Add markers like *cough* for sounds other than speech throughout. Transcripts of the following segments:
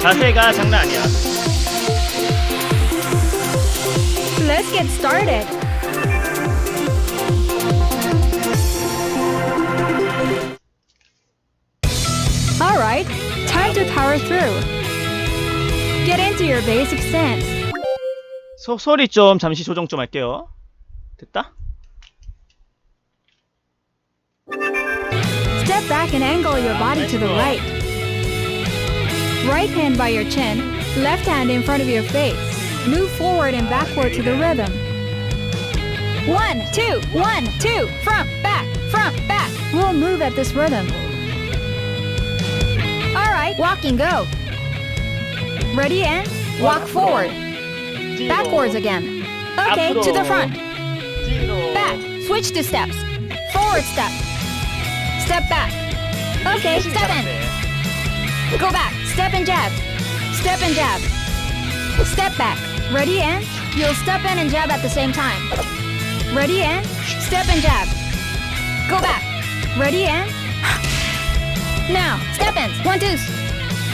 자세가 장난 아니야. Let's get started. Alright, time to power through. Get into your basic stance. 소, 소리 좀 잠시 조정 좀 할게요. 됐다? Step back and angle your body to the right. Right hand by your chin, left hand in front of your face. Move forward and backward to the rhythm. One, two, one, two, front, back, front, back. We'll move at this rhythm. Alright, walk and go. Ready and walk forward. Backwards again. Okay, to the front. Back. Switch to steps. Forward step. Step back. Okay, step in. Go back. Step and jab. Step and jab. Step back. Ready and you'll step in and jab at the same time. Ready and step and jab. Go back. Ready and now step in. One two.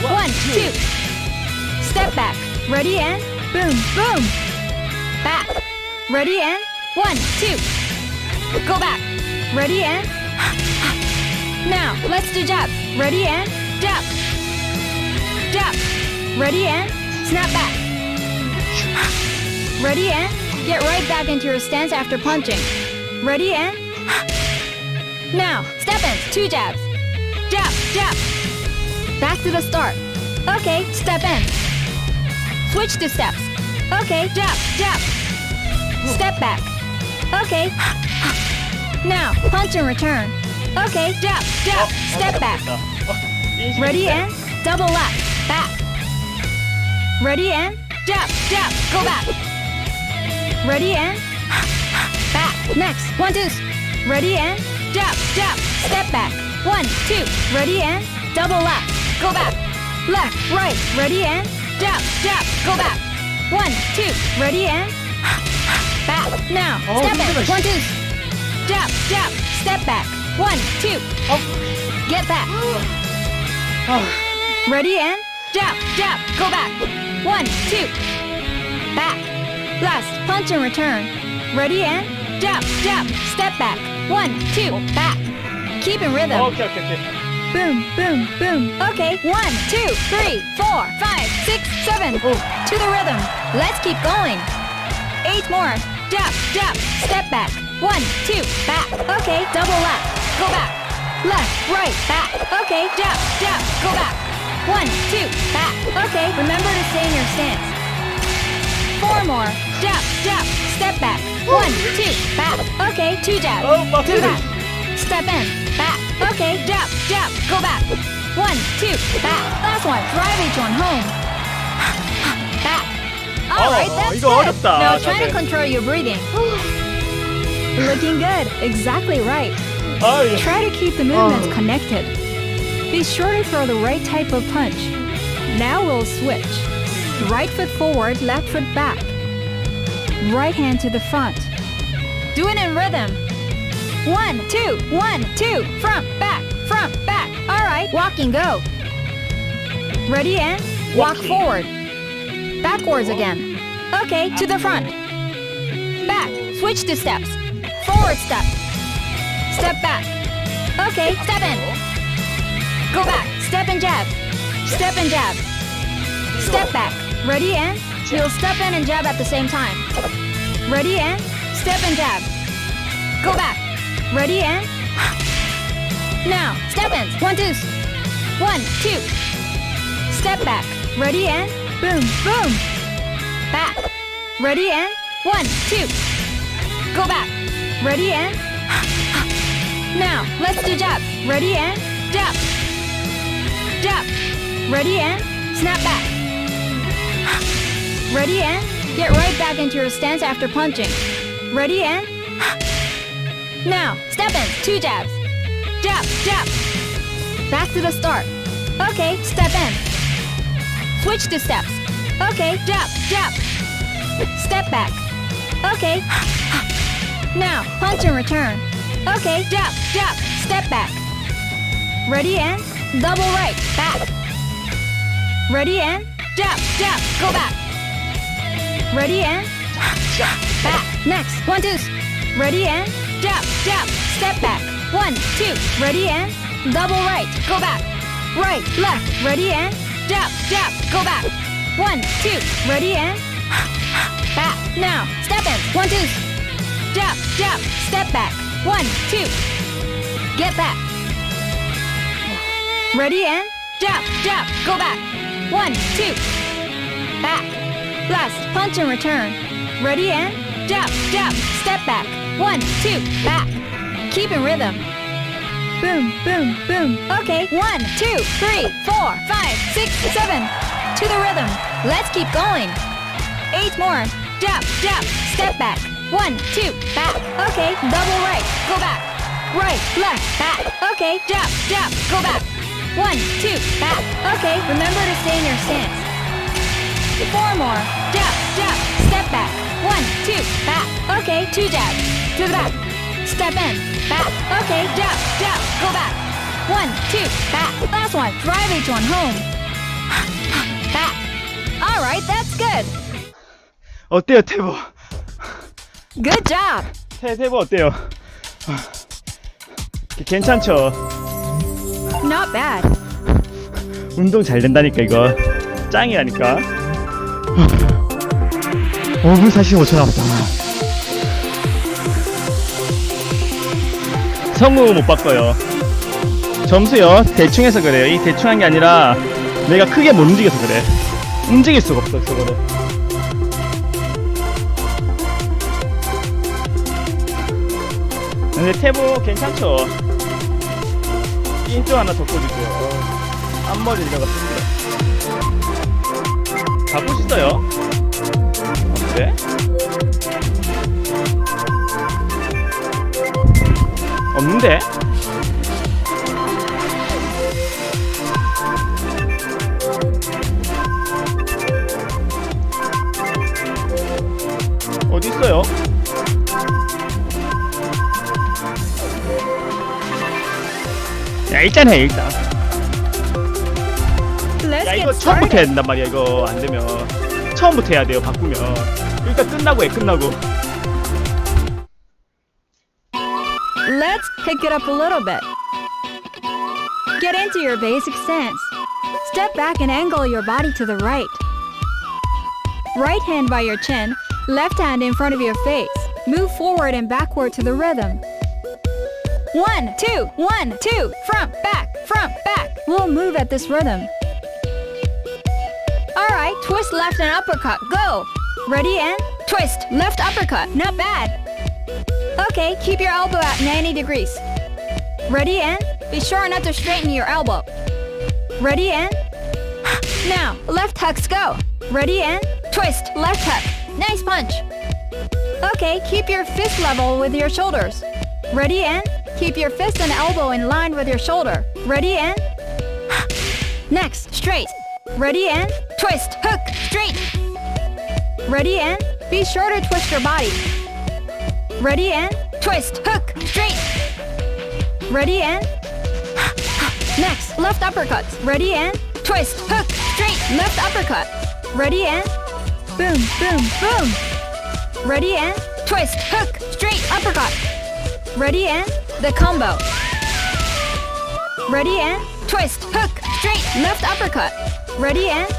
One two. Step back. Ready and boom boom. Back. Ready and one two. Go back. Ready and now let's do jab. Ready and jab. Ready and snap back. Ready and get right back into your stance after punching. Ready and now step in. Two jabs. Jab. Jab. Back to the start. Okay, step in. Switch to steps. Okay, jab. Jab. Step back. Okay. Now, punch and return. Okay, jab, jab, step back. Ready and double left. Ready and jab, jab, go back. Ready and back. Next, one, two. Ready and jab, jab, step back. One, two. Ready and double left, go back. Left, right, ready and jab, jab, go back. One, two. Ready and back. Now, oh, step in. One, two. Jab, jab, step back. One, two. Oh. Get back. Oh. Ready and jab, jab, go back. One, two, back. Last, punch and return. Ready and jab, jab, step back. One, two, back. Keep in rhythm. Okay, okay, okay. Boom, boom, boom. Okay, one, two, three, four, five, six, seven. Oh. To the rhythm. Let's keep going. Eight more. Jab, jab, step back. One, two, back. Okay, double lap. Go back. Left, right, back. Okay, jab, jab, go back. One, two, back. Okay, remember to stay in your stance. Four more. Jab, jab, step back. One, two, back. Okay, two jab. Oh, two back. Step in, back. Okay, jab, jab, go back. One, two, back. Last one. Drive each one home. Back. All right, that's good. Now try to control your breathing. Looking good. Exactly right. Try to keep the movements connected. Be sure to throw the right type of punch. Now we'll switch. Right foot forward, left foot back. Right hand to the front. Do it in rhythm. One, two, one, two, front, back, front, back. All right, walk and go. Ready and walk Walking. forward. Backwards again. Okay, to the front. Back, switch to steps. Forward step. Step back. Okay, step in. Go back. Step and jab. Step and jab. Step back. Ready and you'll step in and jab at the same time. Ready and step and jab. Go back. Ready and now step in. One two. One two. Step back. Ready and boom boom. Back. Ready and one two. Go back. Ready and now, let's do jab. Ready and jab. Jab. Ready and snap back. Ready and get right back into your stance after punching. Ready and now, step in. Two jabs. Jab, jab. Back to the start. Okay, step in. Switch to steps. Okay, jab, jab. Step back. Okay. Now, punch and return. Okay, jab, jab, step back. Ready and double right, back. Ready and jab, jab, go back. Ready and back. Next, one, two. Ready and jab, jab, step back. One, two. Ready and double right, go back. Right, left. Ready and jab, jab, go back. One, two. Ready and back. Now, step in. One, two. Jab, jab, step back. One, two. Get back. Ready and jab, jab, go back. One, two. Back. Last, punch and return. Ready and jab, jab, step back. One, two, back. Keep in rhythm. Boom, boom, boom. Okay, one, two, three, four, five, six, seven. To the rhythm. Let's keep going. Eight more. Jab, jab, step back. One, two, back. Okay, double right, go back. Right, left, back. Okay, jab, jab, go back. One, two, back. Okay, remember to stay in your stance. Four more. Jab, jab, step back. One, two, back. Okay, two jabs. To the back. Step in, back. Okay, jab, jab, go back. One, two, back. Last one. Drive each one home. *laughs* Back. All right, that's good. 어때요, 태보? Good job. 태, 태보 어때요? 괜찮죠? Not bad. 운동 잘 된다니까, 이거. 짱이라니까. 5분 45초 남았다. 성우 못 바꿔요. 점수요. 대충 해서 그래요. 이 대충 한 게 아니라 내가 크게 못 움직여서 그래. 움직일 수가 없어, 저거를. 근데 태보 괜찮죠? 인조 하나 덮어주세요. 앞머리 들어갔습니다. 바꾸시어요? 어때? 없는데? 어디 있어요? 일단 해 일단. Let's 야 get 이거 처음부터 started. 해야 된단 말이야 이거 안 되면 처음부터 해야 돼요 바꾸면 일단 끝나고 해 끝나고 Let's pick it up a little bit. Get into your basic stance. Step back and angle your body to the right. Right hand by your chin, left hand in front of your face. Move forward and backward to the rhythm. One, two, one, two, front, back, front, back. We'll move at this rhythm. Alright, twist left and uppercut, go! Ready and twist, left uppercut, not bad. Okay, keep your elbow at 90 degrees. Ready and be sure not to straighten your elbow. Ready and *gasps* now left hooks go. Ready and twist left hook. Nice punch. Okay, keep your fist level with your shoulders. Ready and keep your fist and elbow in line with your shoulder. Ready and *gasps* next straight. Ready and twist hook straight. Ready and be sure to twist your body. Ready and twist, hook, straight. Ready and *gasps* next, left uppercuts. Ready and twist, hook, straight, left uppercut. Ready and boom, boom, boom. Ready and twist, hook, straight, uppercut. Ready and the combo. Ready and twist, hook, straight, left uppercut. Ready and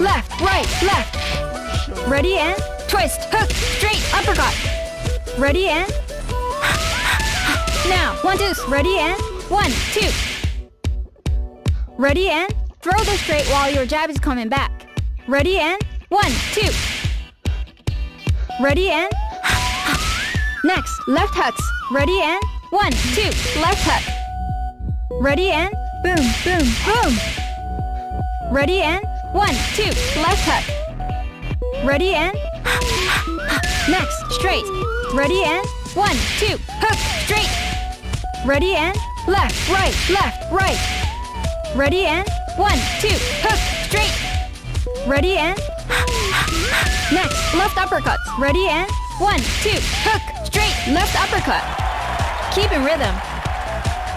left, right, left. Ready and twist, hook, straight, uppercut. Ready and now one two ready and one two ready and throw the straight while your jab is coming back ready and one two ready and next left hooks ready and one two left hook ready and boom boom boom ready and one two left hook ready and next straight Ready and one, two, hook, straight. Ready and left, right, left, right. Ready and one, two, hook, straight. Ready and next, left uppercuts. Ready and one, two, hook, straight, left uppercut. Keep in rhythm.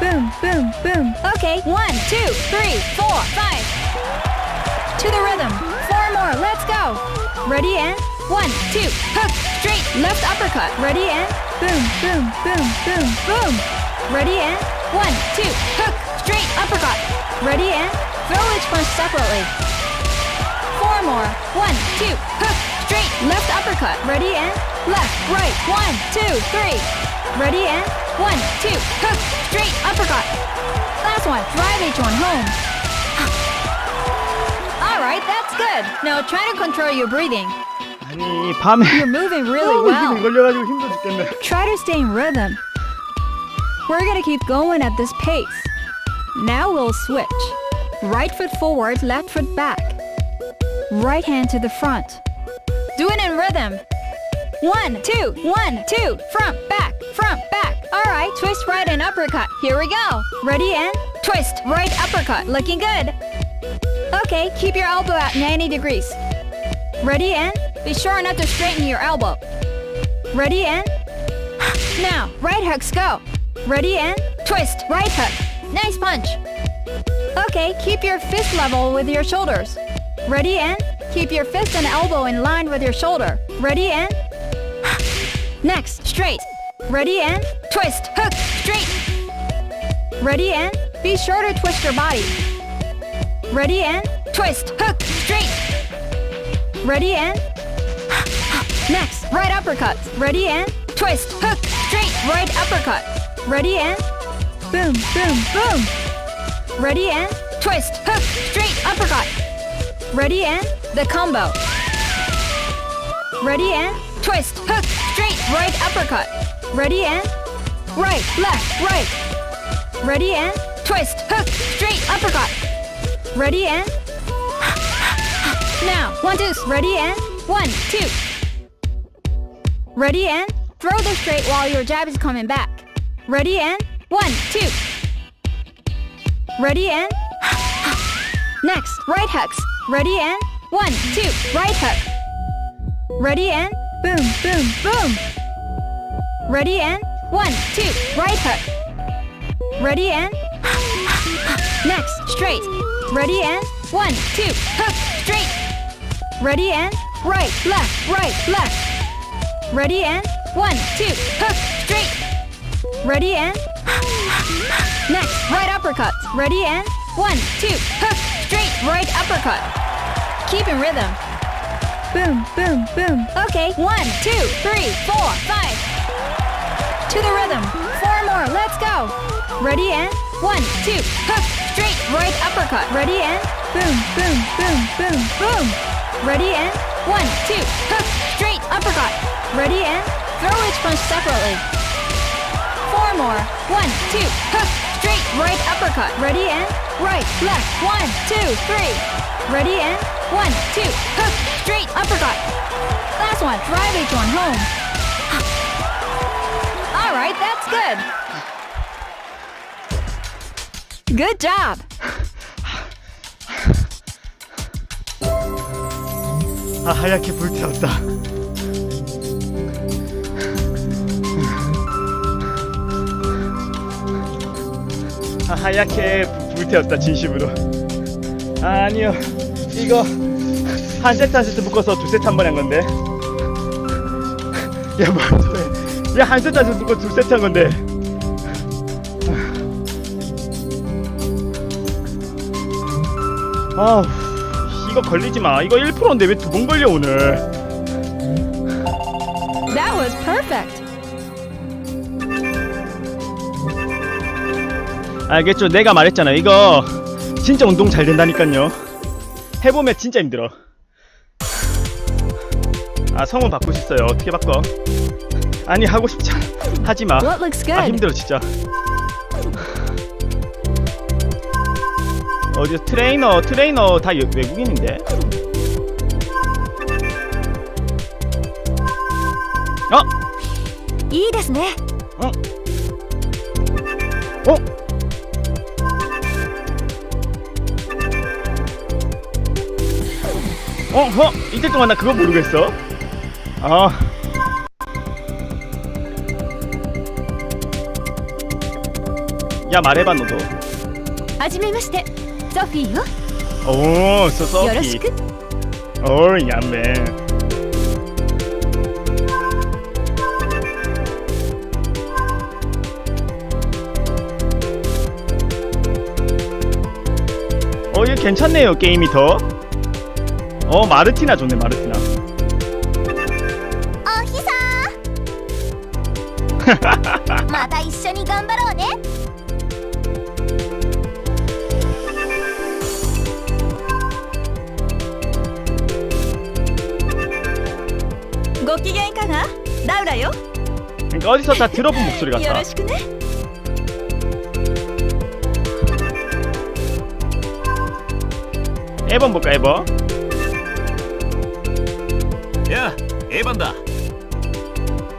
Boom, boom, boom. Okay, one, two, three, four, five. To the rhythm. Four more. Let's go. Ready and one, two, hook, straight, left uppercut. Ready and boom, boom, boom, boom, boom. Ready and one, two, hook, straight, uppercut. Ready and throw each punch separately. Four more. One, two, hook, straight, left uppercut. Ready and left, right. One, two, three. Ready and one, two, hook, straight, uppercut. Last one. Drive each one home. All right, that's good. Now try to control your breathing. 아니 밤에 You're moving really 힘이 *laughs* well. 걸려가지고 힘들어 죽겠네. Try to stay in rhythm. We're gonna keep going at this pace. Now we'll switch. Right foot forward, left foot back. Right hand to the front. Do it in rhythm. One, two, one, two, front, back, front, back. All right, twist right and uppercut. Here we go. Ready and twist, right uppercut. Looking good. Okay, keep your elbow at 90 degrees. Ready and be sure not to straighten your elbow. Ready and now, right hooks go. Ready and twist, right hook. Nice punch. Okay, keep your fist level with your shoulders. Ready and keep your fist and elbow in line with your shoulder. Ready and next, straight. Ready and twist, hook, straight. Ready and be sure to twist your body. Ready and twist, hook, straight. Ready and *gasps* Next, right uppercut. Ready and twist, hook, straight, right uppercut. Ready and boom, boom, boom. Ready and twist, hook, straight, uppercut. Ready and the combo. Ready and twist, hook, straight, right uppercut. Ready and right, left, right. Ready and twist, hook, straight, uppercut. Ready and now, one, two, ready and one, two. Ready and throw the straight while your jab is coming back. Ready and one, two. Ready and next, right hooks. Ready and one, two, right hook. Ready and boom, boom, boom. Ready and one, two, right hook. Ready and next, straight. Ready and one, two, hook, straight. Ready and right, left, right, left. Ready and one, two, hook, straight. Ready and next, right uppercut. Ready and one, two, hook, straight, right uppercut. Keep in rhythm. Boom, boom, boom. Okay, one, two, three, four, five. To the rhythm. Four more. Let's go. Ready and one, two, hook, straight, right uppercut. Ready and boom, boom, boom, boom, boom. Ready and one, two, hook, straight uppercut. Ready and throw each punch separately. Four more. One, two, hook, straight, right uppercut. Ready and right, left. One, two, three. Ready and one, two, hook, straight uppercut. Last one. Drive each one home. Right, that's good. Good job. 아 하얗게 불태웠다. 아 하얗게 불태웠다 진심으로. 아, 아니요 이거 한 세트 한 세트 묶어서 두 세트 한 번에 한 건데. *laughs* 야 뭐야? 야한 세트 한 세트 묶어 두 세트 한 건데. 아 이거 걸리지 마. 이거 1%인데 왜 두 번 걸려 오늘? That was perfect. 알겠죠? 내가 말했잖아. 이거 진짜 운동 잘 된다니까요. 해보면 진짜 힘들어. 아 성은 바꾸고 싶어요. 어떻게 바꿔? 아니 하고 싶지 않아. 하지 마. What looks 아 good? 힘들어 진짜. 어디 트레이너 트레이너 다 여- 외국인인데? 어? いいですね。 어? 어? 어? 어? 이틀 동안 나 그거 모르겠어. 아. 야 말해봐 너도. はじめまして、ソフィーよ。 오, 소소키. よろしく 오, 야매. 어, 이거 괜찮네요, 게임이 더. 어, 마르티나 좋네, 마르티나. がラウラよ 그러니까 어디서 다 들어본 목소리 よ 같아. ろしくね 앨범 볼까, 앨범? 야, 에반다.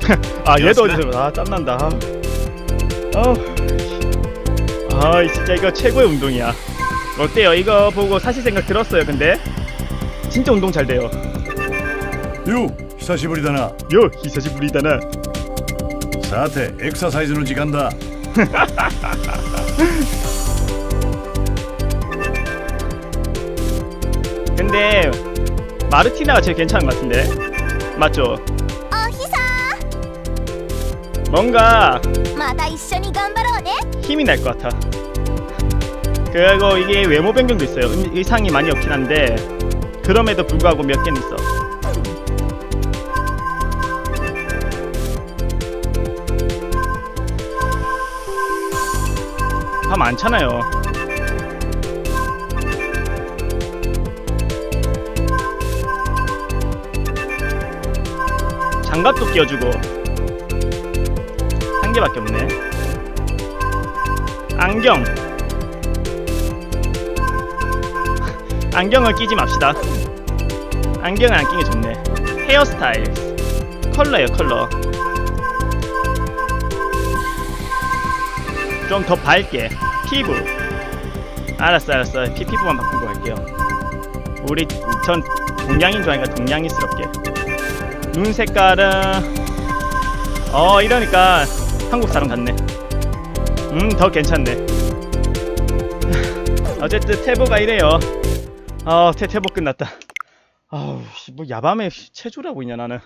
*laughs* 아, 얘도 여시나? 어디서, 아, 땀난다. 아, 아, 이 진짜 이거 최고의 운동이야. 어때요? 이거 보고 사실 생각 들었어요, 근데? 진짜 운동 잘 돼요. よう 久しぶりだな 요, 히사시부리다나. さてエクササイズの時間だ *laughs* 근데 마르티나가 제일 괜찮은 것 같은데 맞죠? おひさ 뭔가 また一緒に頑張ろうね 힘이 날 것 같아 그리고 이게 외모 변경도 있어요 의- 의상이 많이 없긴 한데 그럼에도 불구하고 몇 개는 있어 다 많잖아요. 장갑도 끼워주고. 한 개밖에 없네. 안경. *laughs* 안경을 끼지 맙시다. 안경을 안 끼는 게 좋네. 헤어스타일 컬러요 컬러 좀 더 밝게. 피부. 알았어 알았어. 피, 피부만 바꾸고 갈게요. 우리 전 동양인 좋아하니까 동양인스럽게. 눈 색깔은 어 이러니까 한국 사람 같네. 음 더 괜찮네. *laughs* 어쨌든 태보가 이래요. 아 태, 태보 끝났다. 아우 씨, 뭐 야밤에 체조라고 있냐 나는